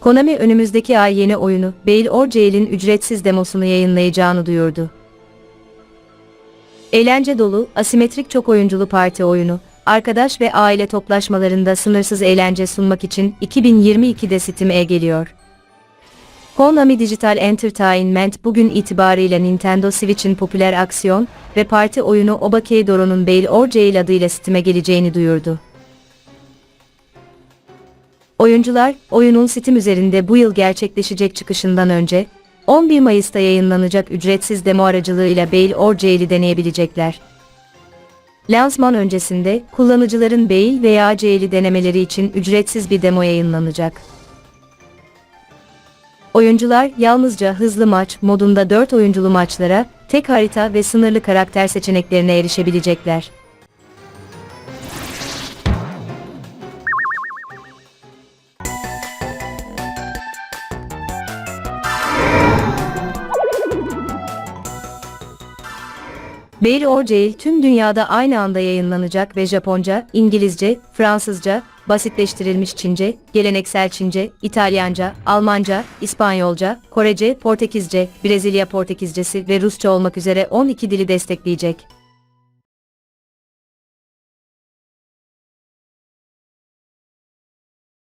Konami önümüzdeki ay yeni oyunu Bale or ücretsiz demosunu yayınlayacağını duyurdu. Eğlence dolu, asimetrik çok oyunculu parti oyunu, arkadaş ve aile toplaşmalarında sınırsız eğlence sunmak için 2022'de Steam'e geliyor. Konami Digital Entertainment bugün itibarıyla Nintendo Switch'in popüler aksiyon ve parti oyunu Obakeidoro'nun Bale or adıyla Steam'e geleceğini duyurdu. Oyuncular, oyunun Steam üzerinde bu yıl gerçekleşecek çıkışından önce, 11 Mayıs'ta yayınlanacak ücretsiz demo aracılığıyla Bale or Jail'i deneyebilecekler. Lansman öncesinde, kullanıcıların Bale veya Jail'i denemeleri için ücretsiz bir demo yayınlanacak. Oyuncular yalnızca hızlı maç modunda 4 oyunculu maçlara, tek harita ve sınırlı karakter seçeneklerine erişebilecekler. Bale or Jail tüm dünyada aynı anda yayınlanacak ve Japonca, İngilizce, Fransızca, basitleştirilmiş Çince, geleneksel Çince, İtalyanca, Almanca, İspanyolca, Korece, Portekizce, Brezilya Portekizcesi ve Rusça olmak üzere 12 dili destekleyecek.